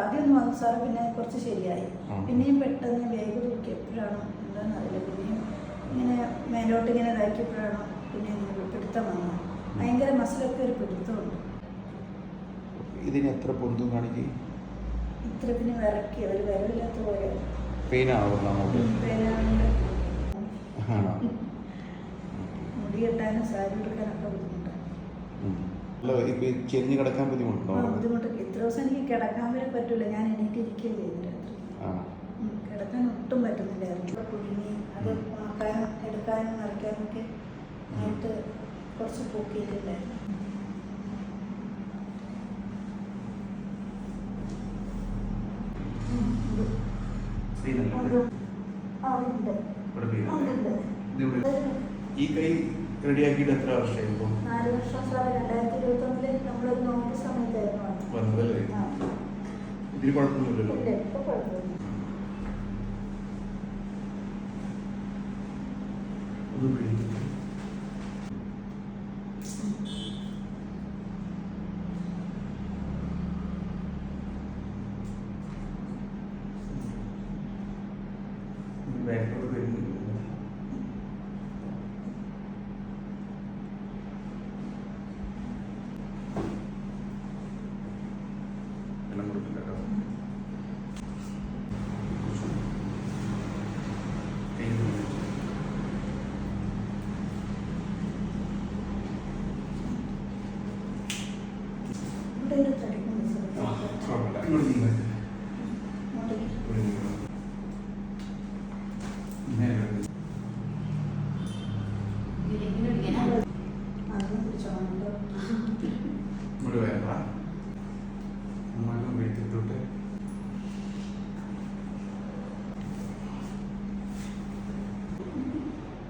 ആദ്യം വന്നു സാറ് പിന്നെ കുറച്ച് ശരിയായി. പിന്നെയും പെട്ടെന്ന് വേഗം തൂക്കിയപ്പോഴാണോ എന്താണെന്ന് അറിയില്ല. പിന്നെയും ഇങ്ങനെ മേലോട്ട് ഇങ്ങനെ ഇതാക്കിയപ്പോഴാണോ പിന്നെ പിടുത്തം വന്നു ഭയങ്കര മസിലൊക്കെ ഒരു പിടുത്തമുണ്ട്. ഇതിന് എത്ര പൊന്തും കാണിക്കും ഇത്ര പിന്നെ വിറക്കി ഒരു വിരവില്ലാത്ത പോലെ മുടി കെട്ടാനും സാരി എടുക്കാനൊക്കെ ബുദ്ധിമുട്ടാണ്. ചെരിഞ്ഞ് കിടക്കാൻ ബുദ്ധിമുട്ടുണ്ടോ? ദിവസം എനിക്ക് കിടക്കാൻ വരെ പറ്റില്ല ഞാൻ എണീറ്റ് ഇരിക്കുകയും ചെയ്തു രാത്രി കിടക്കാൻ ഒട്ടും പറ്റുന്നില്ലായിരുന്നു. കുടുങ്ങി അത് ഉണക്കാനും എടുക്കാനും നിറയ്ക്കാനും ഒക്കെ ആയിട്ട് കുറച്ച്. ഈ കൈ റെഡിയാക്കിയിട്ട് എത്ര വർഷമായി നാല് വർഷം സാറ് രണ്ടായിരത്തി ഇരുപത്തൊന്നിൽ നമ്മളൊരു ഇതിന് കുഴപ്പമൊന്നുമില്ലല്ലോ. ഒന്ന് പിടിക്ക്. ഇത് ബാക്കോട്ട്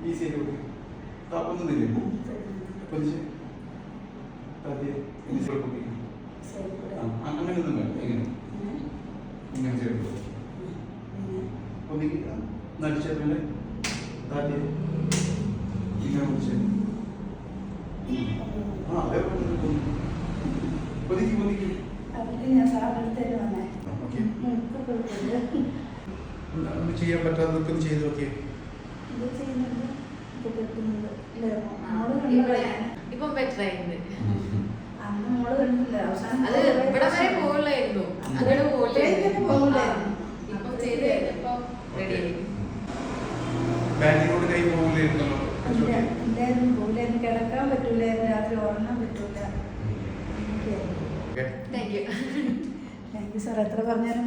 ഈ സൈഡ് ഒന്നുമില്ലേ? പൊതിച്ച് അതെ ഇനി സൈഡ് പൊക്കി സൈഡിൽ കൂടെ. ആ, അങ്ങനെ ഒന്നും വേണ്ട. എങ്ങനെ ഇങ്ങനെ, ഇങ്ങനെ ഇങ്ങനെ. ഒന്നിക്ക് നടിച്ചേപ്പില്ലേ താത്തി? ഇങ്ങനെ പിടിച്ച് ആ അതേ കുഴപ്പമില്ല. ഒന്ന് ചെയ്യാൻ പറ്റാത്തതൊക്കെ ചെയ്ത് നോക്കിയേ. ഇപ്പൊ ബെറ്റർ ആയിരുന്നു മോൾ കണ്ടില്ല. അവസാനം അത് ഇവിടെ വരെ പോകില്ലായിരുന്നു ഇവിടേക്കൊക്കെ പോകില്ലായിരുന്നു. ഇപ്പം ചെയ്ത് കഴിഞ്ഞപ്പോ റെഡി ആയി. ബാങ്കിനോട് കൈ പോകില്ലായിരുന്നല്ലോ ഇല്ല, ഇല്ലായിരുന്നു, പോകില്ലായിരുന്നു. കിടക്കാൻ പറ്റൂലായിരുന്നു. രാത്രി ഉറങ്ങാൻ പറ്റൂല. Okay. Thank you thank you sir എത്ര പറഞ്ഞാലും